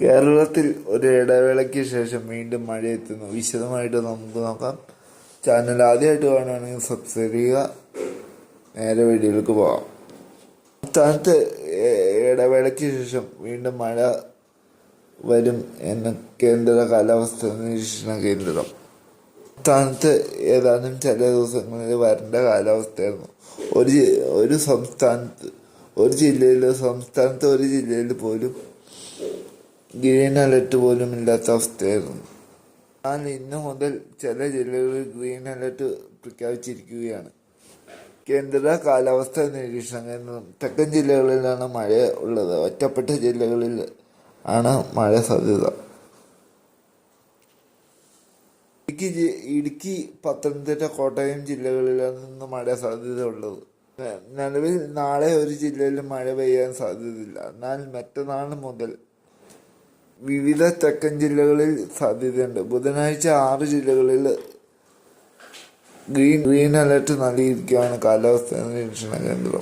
കേരളത്തിൽ ഒരു ഇടവേളയ്ക്ക് ശേഷം വീണ്ടും മഴ എത്തുന്നു വിശദമായിട്ട് നമുക്ക് നോക്കാം. ചാനൽ ആദ്യമായിട്ട് കാണുകയാണെങ്കിൽ സബ്സ്ക്രൈബ് ചെയ്യുക. നേരെ വീഡിയോയിലേക്ക് പോകാം. സംസ്ഥാനത്ത് ഇടവേളയ്ക്ക് ശേഷം വീണ്ടും മഴ വരും എന്ന് കേന്ദ്ര കാലാവസ്ഥാ നിരീക്ഷണ കേന്ദ്രം. സംസ്ഥാനത്ത് ഏതാനും ചില ദിവസങ്ങളിൽ വരണ്ട കാലാവസ്ഥയായിരുന്നു. ഒരു ഒരു സംസ്ഥാനത്ത് ഒരു ജില്ലയിൽ സംസ്ഥാനത്ത് ഒരു ജില്ലയിൽ പോലും ഗ്രീൻ അലർട്ട് പോലും ഇല്ലാത്ത അവസ്ഥയായിരുന്നു. എന്നാൽ ഇന്ന് മുതൽ ചില ജില്ലകളിൽ ഗ്രീൻ അലർട്ട് പ്രഖ്യാപിച്ചിരിക്കുകയാണ്. കേന്ദ്ര കാലാവസ്ഥാ നിരീക്ഷണ കേന്ദ്രം തെക്കൻ ജില്ലകളിലാണ് മഴ ഉള്ളത്. ഒറ്റപ്പെട്ട ജില്ലകളിൽ ആണ് മഴ സാധ്യത. ഇടുക്കി ഇടുക്കി പത്തനംതിട്ട കോട്ടയം ജില്ലകളിലാണ് ഇന്ന് മഴ സാധ്യത ഉള്ളത്. നിലവിൽ നാളെ ഒരു ജില്ലയിലും മഴ പെയ്യാൻ സാധ്യതയില്ല. എന്നാൽ മറ്റന്നാൾ മുതൽ വിവിധ തെക്കൻ ജില്ലകളിൽ സാധ്യതയുണ്ട്. ബുധനാഴ്ച ആറ് ജില്ലകളിൽ ഗ്രീൻ ഗ്രീൻ അലർട്ട് നൽകിയിരിക്കുകയാണ് കാലാവസ്ഥാ നിരീക്ഷണ കേന്ദ്രം.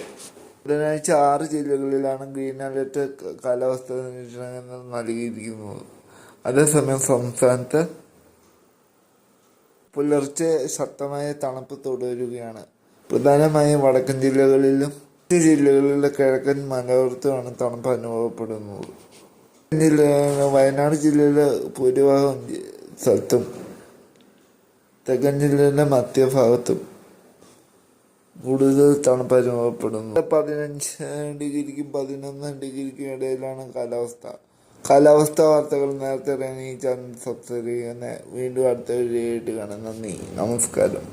ബുധനാഴ്ച ആറ് ജില്ലകളിലാണ് ഗ്രീൻ അലർട്ട് കാലാവസ്ഥാ നിരീക്ഷണ കേന്ദ്രം നൽകിയിരിക്കുന്നത്. അതേസമയം സംസ്ഥാനത്ത് പുലർച്ചെ ശക്തമായ തണുപ്പ് തുടരുകയാണ്. പ്രധാനമായും വടക്കൻ ജില്ലകളിലും മറ്റ് ജില്ലകളിലെ കിഴക്കൻ മലയോരത്തുമാണ് തണുപ്പ് അനുഭവപ്പെടുന്നത്. ജില്ല വയനാട് ജില്ലയിലെ ഭൂരിഭാഗം സ്ഥലത്തും തെക്കൻ ജില്ലയിലെ മധ്യഭാഗത്തും കൂടുതൽ തണുപ്പ് അനുഭവപ്പെടുന്നു. പതിനഞ്ച് ഡിഗ്രിക്കും പതിനൊന്ന് ഡിഗ്രിക്കും ഇടയിലാണ് കാലാവസ്ഥ. കാലാവസ്ഥ വാർത്തകൾ നേരത്തെ ഇറങ്ങി ചാനൽ സബ്സ്ക്രൈബ് ചെയ്യുന്ന വീണ്ടും അടുത്ത വീഡിയോ ആയിട്ട് കാണാം നന്ദി. നമസ്കാരം.